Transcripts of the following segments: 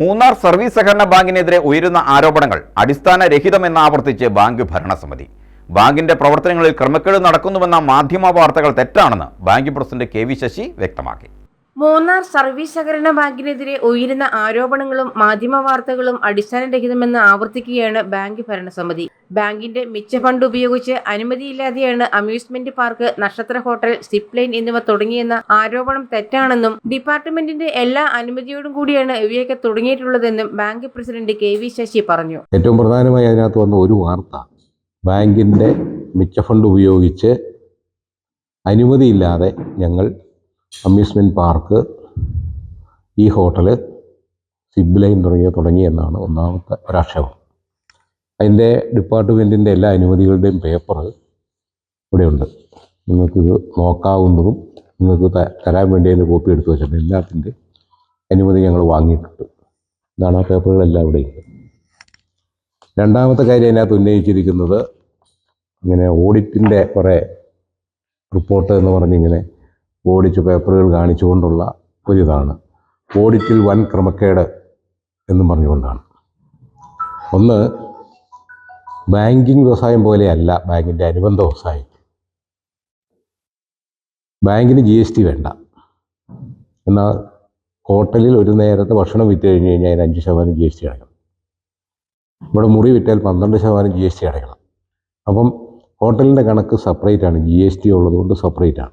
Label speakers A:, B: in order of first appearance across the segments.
A: Munnar service സഹകരണ ബാങ്കിനെതിരെ ഉയരുന്ന ആരോപണങ്ങൾ അടിസ്ഥാനരഹിതമെന്ന് ആവർത്തിച്ച് ബാങ്ക് ഭരണസമിതി. ബാങ്കിന്റെ പ്രവർത്തനങ്ങളിൽ ക്രമക്കേട് നടക്കുന്നുവെന്ന മാധ്യമ വാർത്തകൾ തെറ്റാണെന്ന് bank president K V Sasi വ്യക്തമാക്കി.
B: മൂന്നാർ സർവീസ് സഹകരണ ബാങ്കിനെതിരെ ഉയരുന്ന ആരോപണങ്ങളും മാധ്യമ വാർത്തകളും അടിസ്ഥാനരഹിതമെന്ന് ആവർത്തിക്കുകയാണ് ബാങ്ക് ഭരണസമിതി. ബാങ്കിന്റെ മിച്ച ഫണ്ട് ഉപയോഗിച്ച് അനുമതിയില്ലാതെയാണ് അമ്യൂസ്മെന്റ് പാർക്ക് നക്ഷത്ര ഹോട്ടൽ സിപ്ലൈൻ ലൈൻ എന്നിവ തുടങ്ങിയെന്ന ആരോപണം തെറ്റാണെന്നും ഡിപ്പാർട്ട്മെന്റിന്റെ എല്ലാ അനുമതിയോടും കൂടിയാണ് ഇവയൊക്കെ തുടങ്ങിയിട്ടുള്ളതെന്നും bank president K V Sasi പറഞ്ഞു.
C: ഏറ്റവും പ്രധാനമായി അതിനകത്ത് വന്ന ഒരു വാർത്ത ബാങ്കിന്റെ മിച്ച ഫണ്ട് ഉപയോഗിച്ച് അനുമതിയില്ലാതെ ഞങ്ങൾ അമ്യൂസ്മെന്റ് പാർക്ക് ഈ ഹോട്ടൽ സിബ് ലൈൻ തുടങ്ങിയ തുടങ്ങിയെന്നാണ് ഒന്നാമത്തെ ഒരാക്ഷേപം അതിന്റെ ഡിപ്പാർട്ട്മെന്റിന്റെ എല്ലാ അനുമതികളുടെയും പേപ്പർ ഇവിടെയുണ്ട്. നിങ്ങൾക്കിത് നോക്കാവുന്നതും നിങ്ങൾക്ക് തരാൻ വേണ്ടി അതിന്റെ കോപ്പി എടുത്തു വെച്ചിട്ടുണ്ട് എല്ലാത്തിന്റെ അനുമതി ഞങ്ങൾ വാങ്ങിയിട്ടുണ്ട്. ഇതാണ് ആ പേപ്പറുകളെല്ലാം ഇവിടെയുണ്ട് രണ്ടാമത്തെ കാര്യം അതിനകത്ത് ഉന്നയിച്ചിരിക്കുന്നത് ഇങ്ങനെ ഓഡിറ്റിന്റെ കുറേ റിപ്പോർട്ട് എന്ന് പറഞ്ഞിങ്ങനെ ഓടിച്ച് പേപ്പറുകൾ കാണിച്ചുകൊണ്ടുള്ള ഒരിതാണ്. ഓഡിറ്റിൽ വൻ ക്രമക്കേട് എന്നും പറഞ്ഞുകൊണ്ടാണ്. ഒന്ന് ബാങ്കിങ് വ്യവസായം പോലെയല്ല ബാങ്കിന്റെ അനുബന്ധ വ്യവസായം. ബാങ്കിന് ജി എസ് ടി വേണ്ട. എന്നാൽ ഹോട്ടലിൽ ഒരു നേരത്തെ ഭക്ഷണം വിറ്റ് കഴിഞ്ഞ് കഴിഞ്ഞാൽ അതിന് അഞ്ച് ശതമാനം ജി എസ് ടി അടയ്ക്കണം. ഇവിടെ മുറി വിറ്റാൽ പന്ത്രണ്ട് ശതമാനം ജി എസ് ടി അടയ്ക്കണം. അപ്പം ഹോട്ടലിന്റെ കണക്ക് സെപ്പറേറ്റ് ആണ്. ജി എസ് ടി ഉള്ളതുകൊണ്ട് സെപ്പറേറ്റ് ആണ്.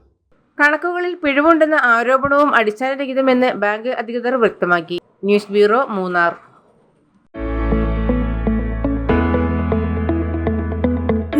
B: കണക്കുകളിൽ പിഴവുണ്ടെന്ന ആരോപണവും അടിസ്ഥാനരഹിതമെന്ന് ബാങ്ക് അധികൃതർ വ്യക്തമാക്കി. News bureau Munnar.